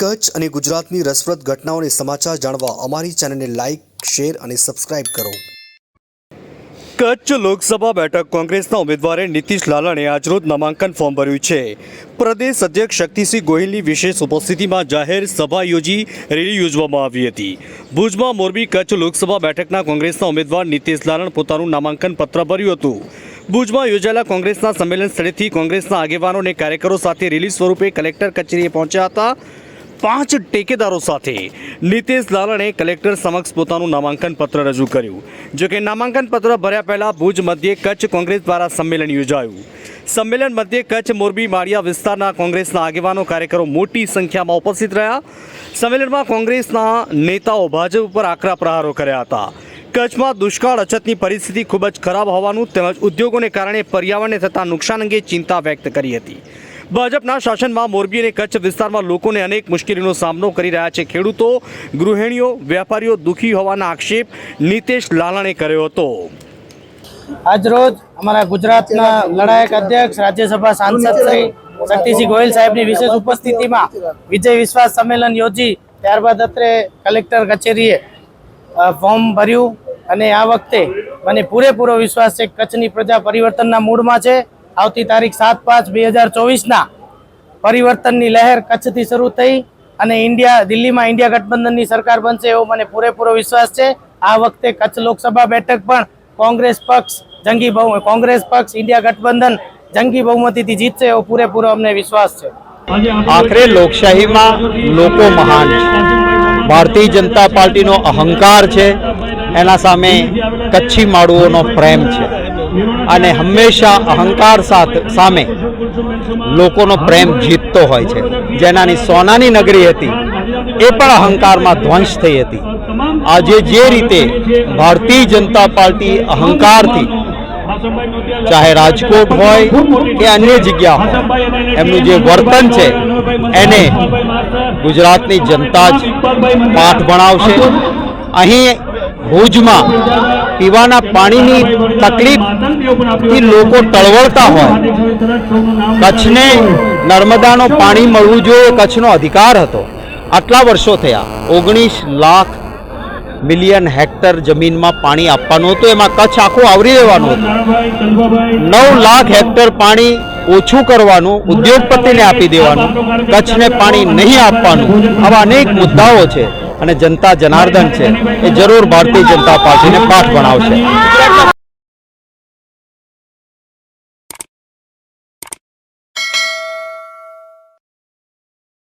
કચ્છ અને ગુજરાતની રસપ્રદ ઘટનાઓને સમાચાર જાણવા અમારી ચેનલને લાઇક શેર અને સબસ્ક્રાઇબ કરો. કચ્છ લોકસભા બેઠક કોંગ્રેસના ઉમેદવારે નીતિશ લાલણે આજરોજ નામાંકન ફોર્મ ભર્યું છે. પ્રદેશ અધ્યક્ષ શક્તિસિંહ ગોહિલની વિશેષ ઉપસ્થિતિમાં જાહેર સભા યોજી રેલી યોજવામાં આવી હતી. ભુજમાં મોરબી કચ્છ લોકસભા બેઠકના કોંગ્રેસના ઉમેદવાર નીતિશ લાલણ પોતાનું નામાંકન પત્ર ભર્યું હતું. ભુજમાં યોજાયેલા કોંગ્રેસના સંમેલન સ્થળેથી કોંગ્રેસના આગેવાનો અને કાર્યકરો સાથે રેલી સ્વરૂપે કલેક્ટર કચેરીએ પહોંચ્યા હતા. પાંચ ટેકેદારો સાથે નીતેશ લાલણે કલેક્ટર સમક્ષ પોતાનું નામાંકન પત્ર રજૂ કર્યું. જો કે નામાંકન પત્ર ભર્યા પહેલા ભુજ મધ્યે કચ્છ કોંગ્રેસ દ્વારા સંમેલન યોજાયું. સંમેલન મધ્યે કચ્છ મોરબી માળિયા વિસ્તારના કોંગ્રેસના આગેવાનો કાર્યકરો મોટી સંખ્યામાં ઉપસ્થિત રહ્યા. સંમેલનમાં કોંગ્રેસના નેતાઓ ભાજપ ઉપર આકરા પ્રહારો કર્યા હતા. કચ્છમાં દુષ્કાળ અછતની પરિસ્થિતિ ખૂબ જ ખરાબ હોવાનું તેમજ ઉદ્યોગોને કારણે પર્યાવરણને થતા નુકસાન અંગે ચિંતા વ્યક્ત કરી હતી. ભાજપના શાસનમાં મોરબી અને કચ્છ વિસ્તારમાં લોકોને અનેક મુશ્કેલીનો સામનો કરી રહ્યા છે. ખેડૂતો, ગૃહિણીઓ વેપારીઓ દુઃખી હોવાના આક્ષેપ નીતેશ લાલાણે કર્યો હતો. આજરોજ અમારા ગુજરાતના લડાયક અધ્યક્ષ, રાજ્યસભા સાંસદ શ્રી શક્તિસિંહ ગોયલ સાહેબની વિશેષ ઉપસ્થિતિમાં વિજય વિશ્વાસ સંમેલન યોજી. ત્યારબાદ અત્રે કલેક્ટર કચેરીએ ફોર્મ ભર્યું અને આ વખતે મને પૂરેપૂરો વિશ્વાસ છે કચ્છની પ્રજા પરિવર્તનના મૂડમાં છે. આવતી તારીખ સાત પાંચ બે હજાર ચોવીસના પરિવર્તનની લહેર કચ્છથી શરૂ થઈ અને ઇન્ડિયા, દિલ્હીમાં ઇન્ડિયા ગઠબંધનની સરકાર બનશે એવો મને પૂરેપૂરો વિશ્વાસ છે. આ વખતે કચ્છ લોકસભા બેઠક પણ કોંગ્રેસ પક્ષ જંગી બહુ, કોંગ્રેસ પક્ષ ઇન્ડિયા ગઠબંધન જંગી બહુમતીથી જીતશે એવો પૂરેપૂરો અમને વિશ્વાસ છે. આખરે લોકશાહીમાં લોકો મહાન છે. ભારતીય જનતા પાર્ટીનો અહંકાર છે. એના સામે કચ્છી માળુઓનો પ્રેમ છે. અને હંમેશા અહંકાર સામે લોકોનો પ્રેમ જીતતો હોય છે. જેનાની સોનાની નગરી હતી, એ પણ અહંકારમાં ધ્વંસ થઈ હતી. આજે જે રીતે ભારતીય જનતા પાર્ટી અહંકારથી, ચાહે રાજકોટ હોય કે અન્ય જગ્યા હોય, એમનું જે વર્તન છે, એને ગુજરાતની જનતા જ પાઠ ભણાવશે. અહીં ભુજમાં પીવાના પાણીની તકલીફથી લોકો ટળવળતા હોય. કચ્છને નર્મદાનો પાણી મળવું જોઈએ, કચ્છનો અધિકાર હતો. આટલા વર્ષો થયા, ઓગણીસ લાખ મિલિયન હેક્ટર જમીનમાં પાણી આપવાનું હતું. એમાં કચ્છ આખું આવરી લેવાનું હતું. નવ લાખ હેક્ટર પાણી ઓછું કરવાનું, ઉદ્યોગપતિને આપી દેવાનું, કચ્છને પાણી નહીં આપવાનું. આવા અનેક મુદ્દાઓ છે. અને જનતા જનાર્દન છે એ જરૂર ભારતીય જનતા પાર્ટીને પાઠ ભણાવશે.